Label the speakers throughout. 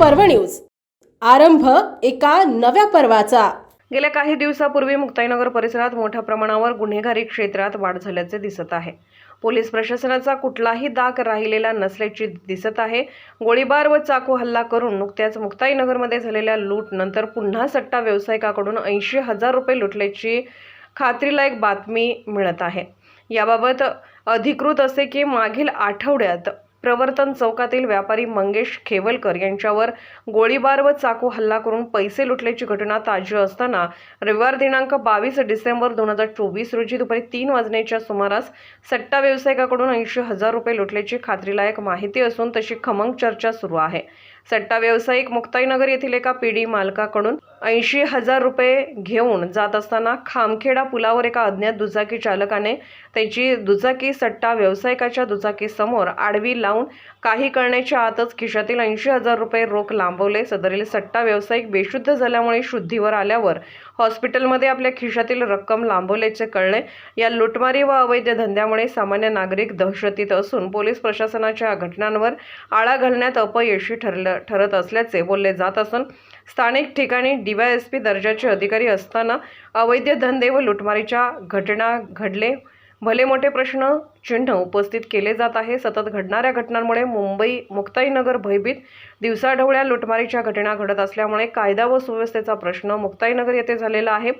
Speaker 1: पर्व न्यूज. आरंभ एका नव्या पर्वाचा.
Speaker 2: गेल्या काही दिवसापूर्वी मुक्ताईनगर परिसरात मोठ्या प्रमाणावर गुन्हेगारी क्षेत्रात वाढ झाल्याचे दिसत आहे. पोलीस प्रशासनाचा कुठलाही दाग राहिलेला नसल्याची दिसत आहे. गोळीबार व चाकू हल्ला करून नुकत्याच मुक्ताईनगरमध्ये झालेल्या लूट नंतर पुन्हा सट्टा व्यावसायिकाकडून ऐंशी हजार रुपये लुटल्याची खात्रीलायक बातमी मिळत आहे. याबाबत अधिकृत असे की मागील आठवड्यात प्रवर्तन चौकातील व्यापारी मंगेश खेवलकर यांच्यावर गोळीबार व चाकू हल्ला करून पैसे लुटल्याची घटना ताजी असताना रविवार दिनांक बावीस डिसेंबर दोन हजार चोवीस रोजी दुपारी तीन वाजण्याच्या सुमारास सट्टा व्यावसायिकाकडून ऐंशी हजार रुपये लुटल्याची खात्रीलायक माहिती असून तशी खमंग चर्चा सुरू आहे. सट्टा व्यावसायिक मुक्ताईनगर येथील एका पिढी मालकाकडून ऐंशी हजार रुपये घेऊन जात असताना खामखेडा पुलावर एका अज्ञात दुचाकी चालकाने त्याची दुचाकी सट्टा व्यावसायिकाच्या दुचाकीसमोर आडवी लावून काही करण्याच्या आतच खिशातील ऐंशी हजार रुपये रोख लांबवले. सदरील सट्टा व्यावसायिक बेशुद्ध झाल्यामुळे शुद्धीवर आल्यावर हॉस्पिटलमध्ये आपल्या खिशातील रक्कम लांबवल्याचे कळले. या लुटमारी व अवैध धंद्यामुळे सामान्य नागरिक दहशतीत असून पोलीस प्रशासनाच्या घटनांवर आळा घालण्यात अपयशी ठरलं ठरत असल्याचे बोलले जात असून स्थानिक ठिकाणी डीवायएसपी दर्जाचे अधिकारी असताना अवैध धंदे व लुटमारीच्या घटना घडले. भले मोठे प्रश्न चिन्ह उपस्थित केले जात आहे. सतत घडणाऱ्या घटनांमुळे मुंबई मुक्ताईनगर भयभीत दिवसाढवळ्या लुटमारीच्या घटना घडत असल्यामुळे कायदा व सुव्यवस्थेचा प्रश्न मुक्ताईनगर येथे झालेला आहे.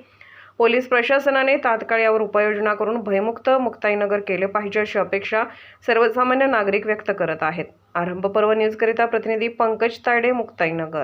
Speaker 2: पोलीस प्रशासनाने तात्काळ यावर उपाययोजना करून भयमुक्त मुक्ताईनगर केले पाहिजे अशी अपेक्षा सर्वसामान्य नागरिक व्यक्त करत आहेत. आरंभ पर्व न्यूजकरिता प्रतिनिधी पंकज तायडे मुक्ताईनगर.